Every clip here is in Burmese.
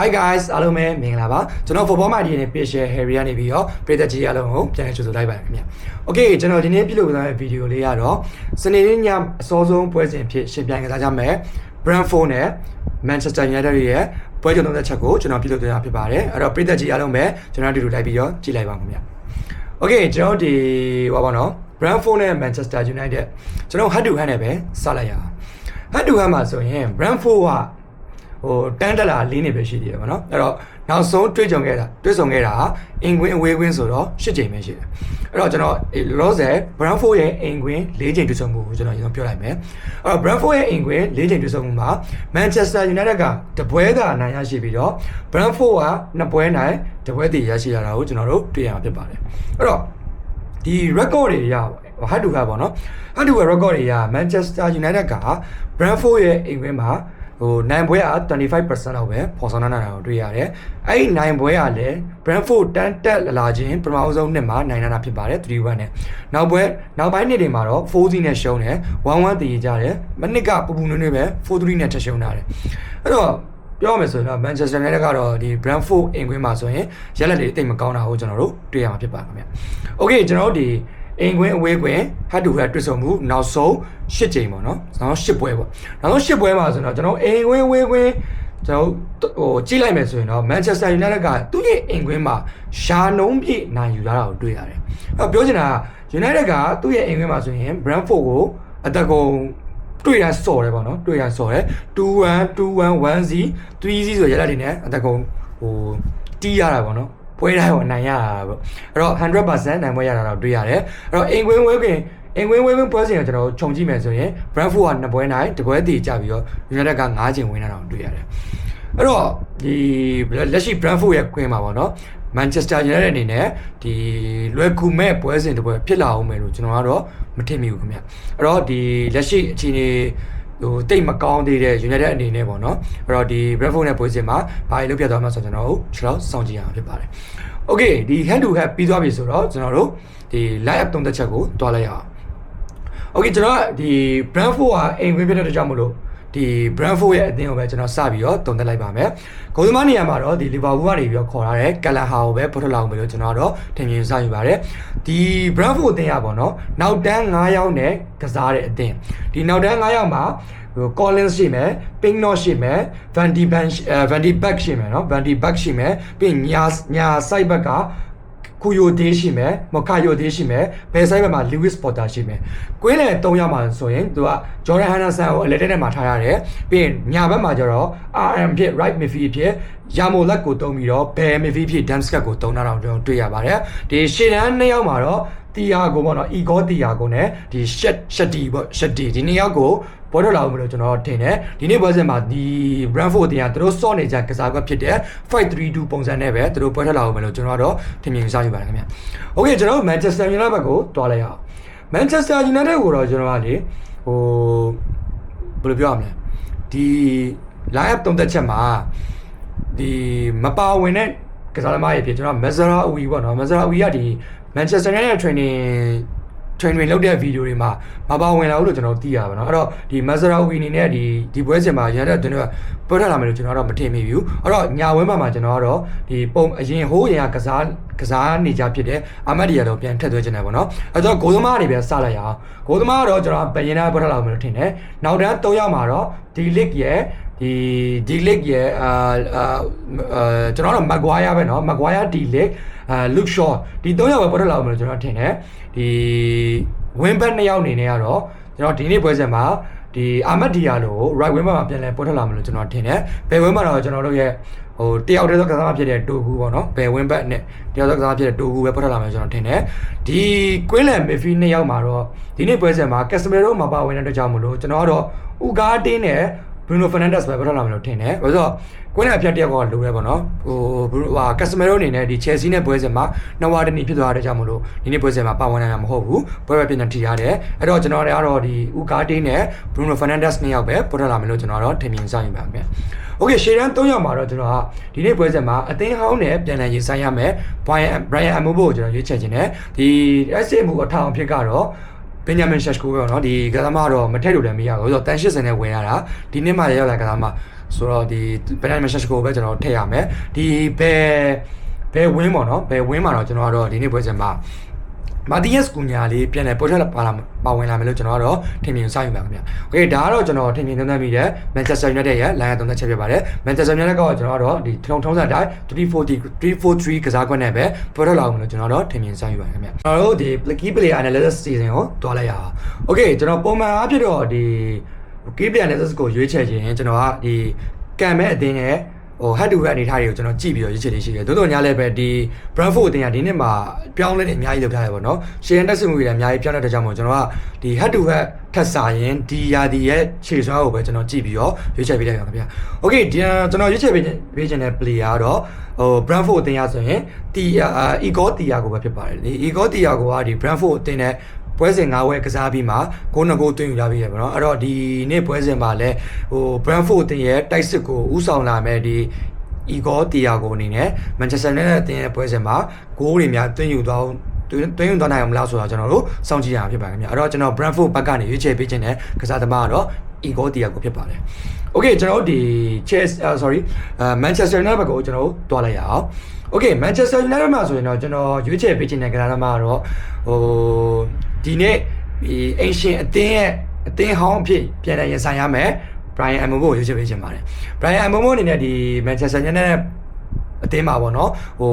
Hi guys အားလုံးပဲမင်္ဂလာပါကျွန်တော် football mind နဲ့ page share Harry ကနေပြီးတော့ပြည်သက်ကြီးအားလုံးကိုပြန်လည်ကြိုဆိုလိုက်ပါတယ်ခင်ဗျ။ Okay ကျွန်တော်ဒီနေ့ပြုလုပ်သွားတဲ့ဗီဒီယိုလေးကတော့စနေနေ့ညအစောဆုံးပွဲစဉ်ဖြစ်ရှင်ပြိုင်ကစားကြမယ် Brentford နဲ့ Manchester United ရဲ့ပွဲကြုံတဲ့ချက်ကိုကျွန်တော်ပြုလုပ်သွားတာဖြစ်ပါတယ်။အဲ့တော့ပြည်သက်ကြီးအားလုံးပဲကျွန်တော်တို့လိုက်ပြီးတော့ကြည့်လိုက်ပါခင်ဗျ။ Okay ကျွန်တော်ဒီဟောပါတော့ Brentford နဲ့ Manchester United ကျွန်တော် head to head နဲ့ပဲစလိုက်ရအောင်။ head to head မှာဆိုရင် Brentford က ဟိုတန်းတက်လာလေးနေပဲရှိသေးတယ်ဗောနော်အဲ့တော့နောက်ဆုံးတွေ့ကြုံခဲ့တာတွေ့ဆုံခဲ့တာအင်ကွင်းအဝေးကွင်းဆိုတော့၈ချိန်ပဲရှိတယ်အဲ့တော့ကျွန်တော်လောဆယ် Brentford ရဲ့အင်ကွင်း၄ချိန်တွေ့ဆုံမှုကိုကျွန်တော်ရင်ဆုံးပြောလိုက်မယ်အဲ့တော့ Brentford ရဲ့အင်ကွင်း၄ချိန်တွေ့ဆုံမှုမှာ Manchester United ကတပွဲသာအနိုင်ရရှိပြီးတော့ Brentford ကနှစ်ပွဲနိုင်တပွဲတည်ရရှိလာတာကိုကျွန်တော်တို့တွေ့ရမှာဖြစ်ပါတယ်အဲ့တော့ဒီ record တွေရဟတ်တူကပေါ့နော်ဟတ်တူရဲ့ record တွေရ Manchester United က Brentford ရဲ့အိမ်ကွင်းမှာ ဟိုနိုင်ပွဲက25%လောက်ပဲပေါ်ဆောင်နေတာကိုတွေ့ရတယ်။အဲ့ဒီနိုင်ပွဲကလည်း Brentford တန်းတက်လာခြင်းပထမဆုံးနှစ်မှာနိုင်လာတာဖြစ်ပါတယ်3-1နဲ့။နောက်ပွဲနောက်ပိုင်းနှစ်တွေမှာတော့4-0နဲ့ရှုံးတယ်1-1တည်ကြတယ်။မနစ်ကပူပူနွေ့နွေ့ပဲ4-3နဲ့ထပ်ရှုံးတာတယ်။အဲ့တော့ပြောရမယ်ဆိုရင်တော့ Manchester United ကတော့ဒီ Brentford အင်ကွင်းမှာဆိုရင်ရက်လက်တွေတိတ်မကောင်းတာကိုကျွန်တော်တို့တွေ့ရမှာဖြစ်ပါခင်ဗျ။ Okay ကျွန်တော်တို့ဒီ အင်ကွင်းအဝေးကွင်းဟတ်တူဟတ်တွေ့ဆုံမှုနောက်ဆုံး၈ချိန်ပေါ့နော်နောက်ဆုံး၈ပွဲပေါ့နောက်ဆုံး၈ပွဲမှာဆိုတော့ကျွန်တော်အင်ကွင်းအဝေးကွင်းကျွန်တော်ဟိုကြည့်လိုက်မယ်ဆိုရင်တော့ Manchester United ကသူ့ရဲ့အင်ကွင်းမှာရှာနှုံးပြည့်နိုင်ယူလာတာကိုတွေ့ရတယ်အဲ့ပြောချင်တာက United ကသူ့ရဲ့အင်ကွင်းမှာဆိုရင် Brentford ကိုအတကုံတွေ့ရစော်တယ်ပေါ့နော်တွေ့ရစော်တယ်2-1 2-1 1-0 3-0ဆိုရလက်တွေနဲ့အတကုံဟိုတီးရတာပေါ့နော် ပွဲတိုင်းကိုနိုင်ရတာပေါ့အဲ့တော့100%နိုင်ပွဲရတာတော့တွေ့ရတယ်အဲ့တော့အိမ်ကွင်းဝဲကွင်းအိမ်ကွင်းဝဲကွင်းပွဲစဉ်ကိုကျွန်တော်ခြုံကြည့်မယ်ဆိုရင် Brentford က2ပွဲနိုင်တပွဲတည်ကြပြီးတော့ United က9ချိန်ဝင်လာတာကိုတွေ့ရတယ်အဲ့တော့ဒီလက်ရှိ Brentford ရဲ့ကွင်းမှာပေါ့နော် Manchester United အနေနဲ့ဒီလွယ်ကူမဲ့ပွဲစဉ်တစ်ပွဲဖြစ်လာအောင်မယ်လို့ကျွန်တော်ကတော့မထင်မိဘူးခင်ဗျအဲ့တော့ဒီလက်ရှိအခြေအနေ ဟိုတိတ်မကောင်းသေးတဲ့ United အနေနဲ့ပေါ့နော်အဲ့တော့ဒီ Brentford နဲ့ပွဲစဉ်မှာဘာတွေလုပ်ပြသွားမှာဆိုတော့ကျွန်တော်တို့ကျွန်တော်စောင့်ကြည့်ရအောင်ဖြစ်ပါတယ် Okay ဒီ hand to hand ပြီးသွားပြီဆိုတော့ကျွန်တော်တို့ဒီ live up သုံးသက်ချက်ကိုတွားလိုက်ရအောင် Okay ကျွန်တော်ကဒီ Brentford ကအိမ်ဝင်းပြတဲ့အတွက်ကြောင့်မလို့ ဒီ Brentford ရဲ့အသင်းကိုပဲကျွန်တော်စပြီးတော့တုံသက်လိုက်ပါမယ်။ဂိုးသမားနေရာမှာတော့ဒီ Liverpool ကနေပြီးတော့ခေါ်လာတဲ့ Callahan ကိုပဲပေါ်ထွက်လာအောင်ပဲလို့ကျွန်တော်တော့ထင်မြင်စယူပါတယ်။ဒီ Brentford အသင်းရပါတော့နောက်တန်း9ယောက်နဲ့ကစားတဲ့အသင်းဒီနောက်တန်း9ယောက်မှာဟို Collins ရှိမယ် Pinknot ရှိမယ် Van de Bank Van de Beek ရှိမယ်နော် Van de Beek ရှိမယ်ပြီးညာညာ side back က ကူယိုဒေးရှိမယ်မခါယိုဒေးရှိမယ်ဘယ်ဆိုင်ဘက်မှာ Lewis Potter ရှိမယ်ကွင်းလေ၃ယောက်မှာဆိုရင်သူက Jordan Henderson ကိုအလက်တက်မှာထားရတယ်ပြီးရင်ညာဘက်မှာကျတော့ RM ဖြစ် right midfield ဖြစ်ယာမိုလက်ကိုတုံးပြီးတော့ဘယ် midfield ဖြစ် Damskat ကိုတုံးတာတော့ကျွန်တော်တွေ့ရပါတယ်ဒီရှေ့တန်း၂ယောက်မှာတော့ တီယာကိုပေါ့နော်အီဂေါတီယာကိုနဲ့ဒီရှက်ရှက်တီပေါ့ရှက်တီဒီနှစ်ယောက်ကိုပေါ်ထွက်လာအောင်မလို့ကျွန်တော်ထင်တယ်ဒီနေ့ပွဲစဉ်မှာဒီ Brentford တင်ကသူတို့စော့နေကြကစားကွက်ဖြစ်တဲ့532ပုံစံနဲ့ပဲသူတို့ပွဲထွက်လာအောင်မလို့ကျွန်တော်ကတော့ထင်မြင်စားယူပါတယ်ခင်ဗျ။ Okay ကျွန်တော်တို့ Manchester United ဘက်ကိုတွားလိုက်ရအောင်။ Manchester United ကိုတော့ကျွန်တော်ကလေဟိုဘယ်လိုပြောရမလဲဒီ line up တုံးသက်ချက်မှာဒီမပါဝင်တဲ့ကစားသမားတွေဖြစ်ကျွန်တော် Mazraoui ပေါ့နော် Mazraoui ကဒီ Manchester United training training လုပ်တဲ့ဗီဒီယိုတွေမှာမပါဝင်လာဘူးလို့ကျွန်တော်သိရပါတော့အဲ့တော့ဒီ Mazraoui အနေနဲ့ဒီဒီပွဲစဉ်မှာရတဲ့တွင်တော့ပွဲထွက်လာမယ်လို့ကျွန်တော်တော့မထင်မိဘူးအဲ့တော့ညာဝဲမှာမှာကျွန်တော်ကတော့ဒီပုံအရင်ဟိုးရင်ကကစား ကစားနေကြဖြစ်တဲ့အာမတ်ဒီယာတော့ပြန်ထည့်သွင်းခြင်းတယ်ပေါ့နော်အဲ့တော့ဂိုးသမားတွေပဲစလိုက်ရအောင်ဂိုးသမားကတော့ကျွန်တော်ဘယင်နာပွဲထွက်လာမယ်လို့ထင်တယ်နောက်တန်း၃ယောက်မှာတော့ဒီလစ်ရဲ့ဒီဒီလစ်ရဲ့အာအာကျွန်တော်တော့မက်ဂွာယာပဲเนาะမက်ဂွာယာဒီလစ်အာလုခ်ရှော့ဒီ၃ယောက်ပဲပေါ်ထွက်လာအောင်လို့ကျွန်တော်ထင်တယ်ဒီဝင်းဘက်၂ယောက်အနေနဲ့ကတော့ကျွန်တော်ဒီနေ့ပွဲစဉ်မှာဒီအာမတ်ဒီယာလို right wing ဘက်မှာပြန်လဲပေါ်ထွက်လာမလို့ကျွန်တော်ထင်တယ်ဘယ်ဝင်းမှာတော့ကျွန်တော်တို့ရဲ့ ဟိုတယောက်တည်းသောကစားမဖြစ်တဲ့တိုကူပေါ့နော်ဘယ်ဝင်းဘက်နဲ့တယောက်သောကစားမဖြစ်တဲ့တိုကူပဲပေါ်ထွက်လာမယ်ကျွန်တော်ထင်တယ်ဒီကွင်းလန်မီဖီနှစ်ယောက်မှာတော့ဒီနေ့ပွဲစဉ်မှာကက်စမီရိုမပါဝင်တဲ့အတွက်ကြောင့်မလို့ကျွန်တော်ကတော့ဥကားတင်းနဲ့ Bruno Fernandes ပဲပေါ်ထွက်လာမယ်လို့ထင်တယ်။ဘာလို့ဆိုတော့ကွင်းလန်ဖြတ်တယောက်ကလိုရဲပေါ့နော်။ဟိုဟာ Casemiro အနေနဲ့ဒီ Chelsea နဲ့ပွဲစဉ်မှာနှစ်ဝါတနီဖြစ်သွားတဲ့ကြောင့်မလို့ဒီနေ့ပွဲစဉ်မှာပါဝင်နိုင်မှာမဟုတ်ဘူး။ပွဲပဲပြင်နေထီရတယ်။အဲ့တော့ကျွန်တော်လည်းကတော့ဒီ Ugarte နဲ့ Bruno Fernandes နှစ်ယောက်ပဲပေါ်ထွက်လာမယ်လို့ကျွန်တော်တော့ထင်မြင်စယူပါမယ်။ Okay ရှေ့တန်း၃ယောက်မှာတော့ကျွန်တော်ကဒီနေ့ပွဲစဉ်မှာအသင်းဟောင်းနဲ့ပြန်လည်ရင်ဆိုင်ရမယ် Brian Brian Amobo ကိုကျွန်တော်ရွေးချယ်ခြင်းနဲ့ဒီ SA မူအထောင်အဖြစ်ကတော့ ဘင်ဂျမင်ရှက်ကိုပဲပေါ့နော်ဒီကစားမကတော့မထက်လို့လည်းမရဘူးဆိုတော့တန်80နဲ့ဝင်ရတာဒီနှစ်မှရောက်လာကစားမဆိုတော့ဒီဘင်ဂျမင်ရှက်ကိုပဲကျွန်တော်ထည့်ရမယ်ဒီဘယ်ဘယ်ဝင်းပေါ့နော်ဘယ်ဝင်းမှာတော့ကျွန်တော်ကတော့ဒီနေ့ပွဲစဉ်မှာ မာတီယက်စ်ကူညာလေးပြန်လဲပေါ်ထွက်လာပါလာပါဝင်လာမယ်လို့ကျွန်တော်ကတော့ထင်မြင်စယူပါခင်ဗျာ။ Okay ဒါကတော့ကျွန်တော်ထင်မြင်သုံးသပ်မိတဲ့ Manchester United ရဲ့ line သုံးသပ်ချက်ဖြစ်ပါတယ်။ Manchester United ကကျွန်တော်တို့ဒီထုံထုံးစံတိုင်း340 343ကစားကွက်နဲ့ပဲပေါ်ထွက်လာအောင်လို့ကျွန်တော်တို့ထင်မြင်စယူပါခင်ဗျာ။ကျွန်တော်တို့ဒီ key player analysis season ကိုတွားလိုက်ရအောင်။ Okay ကျွန်တော်ပုံမှန်အားဖြင့်တော့ဒီ key player analysis ကိုရွေးချယ်ခြင်းကျွန်တော်ကဒီကံမဲ့အတင်းနဲ့ ဟို head to head အနေထားတွေကိုကျွန်တော်ကြည့်ပြီးတော့ရွေးချယ်လေးရှိတယ်။သို့တော်ညာလည်းပဲဒီ Brentford အတင်းကဒီနှစ်မှာပြောင်းလဲနေအများကြီးလုပ်ထားရပါတော့။ရှယ်ရန်တက်စစ်မှုတွေလည်းအများကြီးပြောင်းလဲတဲ့ကြောင့်မို့ကျွန်တော်ကဒီ head to head ထက်စာရင်ဒီယာဒီရဲ့ခြေစွမ်းကိုပဲကျွန်တော်ကြည့်ပြီးတော့ရွေးချယ်ပေးလိုက်ပါခင်ဗျာ။ Okay ဒီကျွန်တော်ရွေးချယ်ပေးခြင်းပေးခြင်းတဲ့ player ကတော့ဟို Brentford အတင်းရဆိုရင်တီယာ Igor Tia ကိုပဲဖြစ်ပါတယ်လေ။ Igor Tia ကိုကဒီ Brentford အတင်းနဲ့ ပွဲစဉ်၅ဝဲကစားပြီးမှဂိုးနှစ်ဂိုးသွင်းယူလာပြီးရပါတော့အဲ့တော့ဒီနေ့ပွဲစဉ်မှာလည်းဟို Brentford တင်ရဲ့တိုက်စစ်ကိုဥဆောင်လာမဲ့ဒီ Igor Thiago အနေနဲ့ Manchester United အသင်းရဲ့ပွဲစဉ်မှာဂိုးတွေများသွင်းယူသွားတွင်းတွင်းယူသွားနိုင်အောင်မလားဆိုတော့ကျွန်တော်တို့စောင့်ကြည့်ရမှာဖြစ်ပါခင်ဗျာအဲ့တော့ကျွန်တော် Brentford ဘက်ကနေရွေးချယ်ပေးခြင်းနဲ့ကစားသမားကတော့ Igor Thiago ဖြစ်ပါတယ် Okay ကျွန်တော်တို့ဒီ Chelsea uh, sorry uh, Manchester United ဘက်ကိုကျွန်တော်တို့တွားလိုက်ရအောင် Okay Manchester United မှာဆိုရင်တော့ကျွန်တော်ရွေးချယ်ပေးခြင်းနဲ့ကစားသမားကတော့ဟို ဒီနေ့ဒီအင်ရှင်အသင်းရဲ့အသင်းဟောင်းအဖြစ်ပြန်လည်ရင်ဆိုင်ရမယ် Brian Mbeumo ကိုရွေးချယ်ပေးခြင်းပါတယ် Brian Mbeumo အနေနဲ့ဒီ Manchester United အတင်းမှာပေါ့နော်ဟို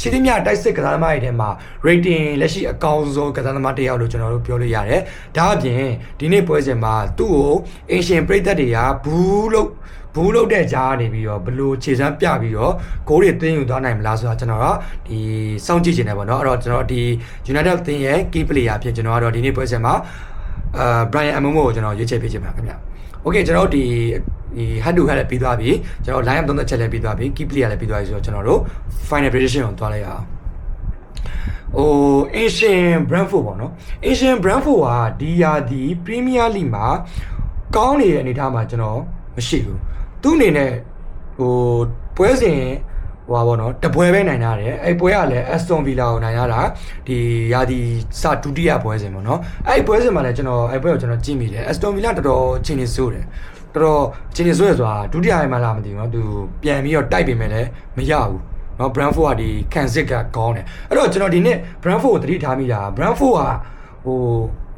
ရှင်းသမျှတိုက်စစ်ကစားသမားတွေထဲမှာ rating လက်ရှိအကောင်းဆုံးကစားသမားတစ်ယောက်လို့ကျွန်တော်တို့ပြောလို့ရတယ်။ဒါအပြင်ဒီနေ့ပွဲစဉ်မှာသူ့ကိုအင်ရှင်ပရိသတ်တွေကဘူးလို့ဘူးလို့တဲ့ကြားနေပြီးတော့ဘလို့ခြေစမ်းပြပြီးတော့ဂိုးတွေသွင်းယူသွားနိုင်မလားဆိုတာကျွန်တော်ကဒီစောင့်ကြည့်နေတယ်ပေါ့နော်အဲ့တော့ကျွန်တော်ဒီ United အသင်းရဲ့ key player ဖြစ်ကျွန်တော်ကတော့ဒီနေ့ပွဲစဉ်မှာအာ Brian Mbeumo ကိုကျွန်တော်ရွေးချယ်ပေးချင်ပါခင်ဗျ။ Okay ကျွန်တော်တို့ဒီ ဒီ head to head လည်းပြီးသွားပြီကျွန်တော် line up သုံးသက်ချက်လည်းပြီးသွားပြီ key player လည်းပြီးသွားပြီဆိုတော့ကျွန်တော်တို့ final prediction ကိုတွားလိုက်ရအောင်ဟို Asian Brentford ပေါ့နော် Asian Brentford ကဒီယာဒီ Premier League မှာကောင်းနေတဲ့အနေအထားမှာကျွန်တော်မရှိဘူးသူ့အနေနဲ့ဟိုပွဲစဉ်ဟိုပါဘောနော်တပွဲပဲနိုင်ရတယ်အဲ့ပွဲကလည်း Aston Villa ကိုနိုင်ရတာဒီယာဒီစဒုတိယပွဲစဉ်ပေါ့နော်အဲ့ပွဲစဉ်မှာလည်းကျွန်တော်အဲ့ပွဲကိုကျွန်တော်ကြည့်မိတယ် Aston Villa တော်တော်ချင်းနေစိုးတယ် တော်တော်ချင်းနေစိုးရဆိုတာဒုတိယပိုင်းမှလာမသိဘူးနော်သူပြန်ပြီးတော့တိုက်ပေမဲ့လည်းမရဘူးနော် Brentford ကဒီခံစစ်ကကောင်းတယ်အဲ့တော့ကျွန်တော်ဒီနေ့ Brentford ကိုသတိထားမိတာ Brentford ကဟို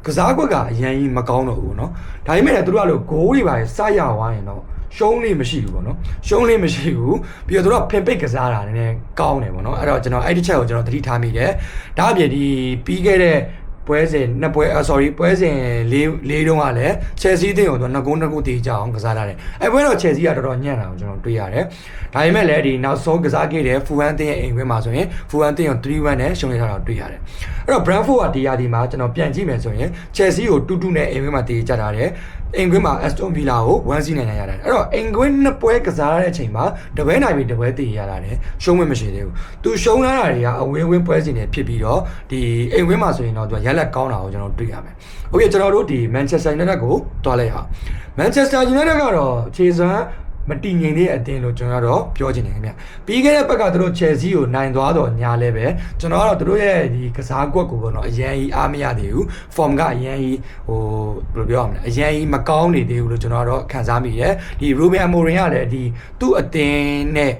ကစားကွက်ကအရန်ကြီးမကောင်းတော့ဘူးเนาะဒါပေမဲ့လည်းသူတို့ကလို့ဂိုးတွေပါစရဝိုင်းရင်တော့ရှုံးလေးမရှိဘူးပေါ့နော်ရှုံးလေးမရှိဘူးပြီးတော့သူတို့ကဖင်ပိတ်ကစားတာနည်းနည်းကောင်းတယ်ပေါ့နော်အဲ့တော့ကျွန်တော်အဲ့ဒီချက်ကိုကျွန်တော်သတိထားမိတယ်ဒါအပြင်ဒီပြီးခဲ့တဲ့ ပွဲစဉ်နှစ်ပွဲ sorry ပွဲစဉ်၄၄တုန်းကလည်း Chelsea အသင်းကိုသူနှစ်ဂိုးနှစ်ဂိုးတေးကြအောင်ကစားထားတယ်အဲ့ပွဲတော့ Chelsea ကတော်တော်ညံ့တာကိုကျွန်တော်တွေ့ရတယ်ဒါပေမဲ့လည်းဒီနောက်ဆုံးကစားခဲ့တဲ့ Fulham အသင်းရဲ့အိမ်ခွင်းမှာဆိုရင် Fulham အသင်းကို3-1နဲ့ရှုံးနေထားတာတွေ့ရတယ်အဲ့တော့ Brentford ကဒီယာဒီမှာကျွန်တော်ပြန်ကြည့်မယ်ဆိုရင် Chelsea ကို2-2နဲ့အိမ်ခွင်းမှာတေးကြထားတယ်အိမ်ကွင်းမှာ Aston Villa ကို1-0နိုင်ရတယ်အဲ့တော့အိမ်ကွင်းနှစ်ပွဲကစားရတဲ့အချိန်မှာတပွဲနိုင်ပြီးတပွဲတည်ရတာတယ်ရှုံးမမရှိသေးဘူးသူရှုံးလာတာတွေကအဝင်းဝင်းပွဲစဉ်တွေဖြစ်ပြီးတော့ဒီအိမ်ကွင်းမှာဆိုရင်တော့သူကရက်လက်ကောင်းတာကိုကျွန်တော်တွေ့ရမယ်။ဟုတ်ကဲ့ကျွန်တော်တို့ဒီ Manchester United ကိုတွားလိုက်ဟာ။ Manchester United ကတော့ခြေစွမ်းမတည်ငြိမ်တဲ့အတင်းလို့ကျွန်တော်ကတော့ပြောချင်တယ်ခင်ဗျ။ပြီးခဲ့တဲ့ဘက်ကတို့ Chelsea ကိုနိုင်သွားတော့ညာလဲပဲကျွန်တော်ကတော့တို့ရဲ့ဒီကစားကွက်ကိုပေါ့နော်အရန်ကြီးအားမရသေးဘူး။ form ကအရန်ကြီးဟိုဘယ်လိုပြောရမလဲအရန်ကြီးမကောင်းနေသေးဘူးလို့ကျွန်တော်ကတော့ခံစားမိတယ်။ဒီ Ruben Amorim ကလည်းဒီသူ့အတင်းနဲ့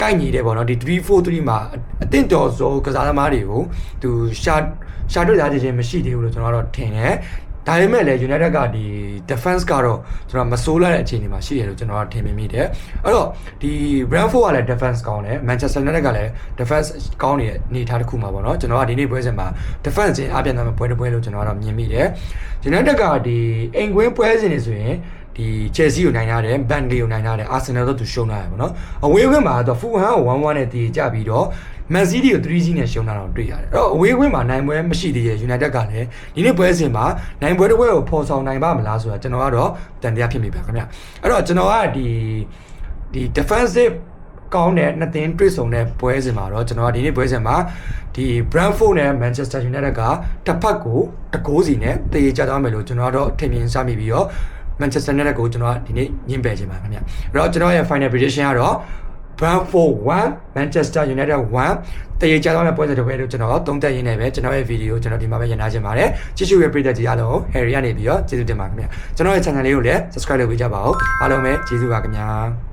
ကိုက်ညီတယ်ပေါ့နော်ဒီ343မှာအသင့်တော်ဆုံးကစားသမားတွေကိုသူရှာရှာတွေ့လာခြင်းမရှိသေးဘူးလို့ကျွန်တော်ကတော့ထင်တယ်ဒါပေမဲ့လည်း United ကဒီ defense ကတော့ကျွန်တော်မစိုးလာတဲ့အခြေအနေမှာရှိတယ်လို့ကျွန်တော်ကထင်မိမိတယ်အဲ့တော့ဒီ Brentford ကလည်း defense ကောင်းတယ် Manchester United ကလည်း defense ကောင်းနေတဲ့အနေအထားတစ်ခုမှာပေါ့နော်ကျွန်တော်ကဒီနေ့ပွဲစဉ်မှာ defense ချင်းအပြန်အလှန်ပွဲတစ်ပွဲလို့ကျွန်တော်ကတော့မြင်မိတယ် United ကဒီအိမ်ကွင်းပွဲစဉ်တွေဆိုရင် ဒီ Chelsea ကိုနိုင်ရတယ် Burnley ကိုနိုင်ရတယ် Arsenal တို့သူရှုံးလာတယ်ပေါ့နော်အဝေးခွင့်မှာတော့ Fulham ကို1-1နဲ့တည်ကြပြီးတော့ Man City ကို3-0နဲ့ရှုံးလာတော့တွေ့ရတယ်အဲ့တော့အဝေးခွင့်မှာနိုင်ပွဲမရှိသေးရဲ့ United ကလည်းဒီနေ့ပွဲစဉ်မှာနိုင်ပွဲတစ်ပွဲကိုဖော်ဆောင်နိုင်ပါမလားဆိုတာကျွန်တော်ကတော့တန်တရားဖြစ်မိပါခင်ဗျအဲ့တော့ကျွန်တော်ကဒီဒီ defensive ကောင်းတဲ့နှစ်သင်းတွေ့ဆုံတဲ့ပွဲစဉ်မှာတော့ကျွန်တော်ကဒီနေ့ပွဲစဉ်မှာဒီ Brentford နဲ့ Manchester United ကတစ်ဖက်ကိုတကိုးစီနဲ့တည်ကြသွားမယ်လို့ကျွန်တော်ကတော့ထင်မြင်စမိပြီးတော့ Manchester United ကိုကျွန်တော်ကဒီနေ့ညှင်းပယ်ခြင်းပါခင်ဗျအဲ့တော့ကျွန်တော်ရဲ့ final prediction ကတော့ Brentford 1 Manchester United 1တရေချသွားတဲ့ပွဲစဉ်တစ်ပွဲလို့ကျွန်တော်သုံးသပ်ရင်းနဲ့ပဲကျွန်တော်ရဲ့ဗီဒီယိုကျွန်တော်ဒီမှာပဲရန်နာချင်ပါတယ်ကြည့်ရှုရပရိသတ်ကြီးအားလုံး Harry ကနေပြီးတော့ကျေးဇူးတင်ပါခင်ဗျာကျွန်တော်ရဲ့ channel လေးကိုလည်း subscribe လုပ်ပေးကြပါဦးအားလုံးပဲကျေးဇူးပါခင်ဗျာ